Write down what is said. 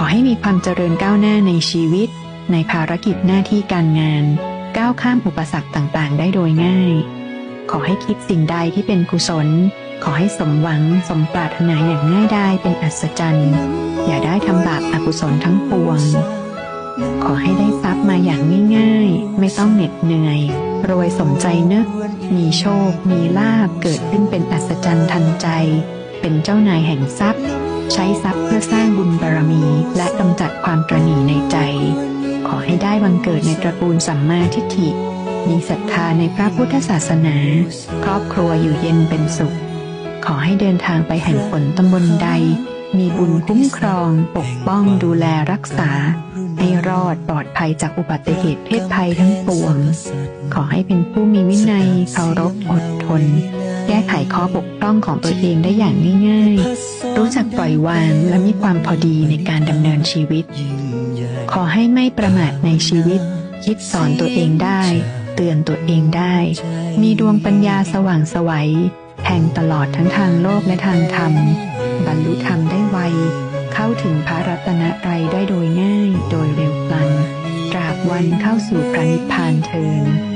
ขอให้มีความเจริญก้าวหน้าในชีวิต ในภารกิจหน้าที่การงาน ก้าวข้ามอุปสรรคต่างๆ ได้โดยง่าย ขอให้คิดสิ่งใดที่เป็นกุศล ขอให้สมหวังสมปรารถนาอย่างง่ายไดายเป็นอัศจรรย์ อย่าได้ทำบาปอกุศลทั้งปวง ขอให้ได้ทรัพย์มาอย่างง่ายๆ ไม่ต้องเหน็ดเหนื่อย รวยสมใจนึก มีโชค มีลาบเกิดขึ้นเป็นอัศจรรย์ทันใจ เป็นเจ้านายแห่งทรัพย์ ใช้ทรัพย์เพื่อสร้างบุญบารมี และกำจัดความตระหนีในใจ ขอให้ได้บังเกิดในตระกูลสัมมาทิฏฐิ มีศรัทธาในพระพุทธศาสนา ครอบครัวอยู่เย็นเป็นสุข ขอให้เดินทางไปแห่งฝนตำบลใด มีบุญคุ้มครอง ปกป้องดูแลรักษา ให้รอดปลอดภัยจากอุบัติเหตุเพศภัยทั้งปวง ขอให้เป็นผู้มีวินัยเคารพอดทน แก้ไขข้อบกพร่องของตัวเองได้อย่างง่ายๆ รู้จักปล่อยวางและมีความพอดีในการดำเนินชีวิต ขอให้ไม่ประมาทในชีวิต คิดสอนตัวเองได้ เตือนตัวเองได้ มีดวงปัญญาสว่างไสวัยแทงตลอดทั้งทางโลกและทางธรรม บรรลุธรรมได้ไว เข้าถึงพระรัตนตรัยได้โดยง่ายโดยเร็วพลันตราบวันเข้าสู่พระนิพพานเทิน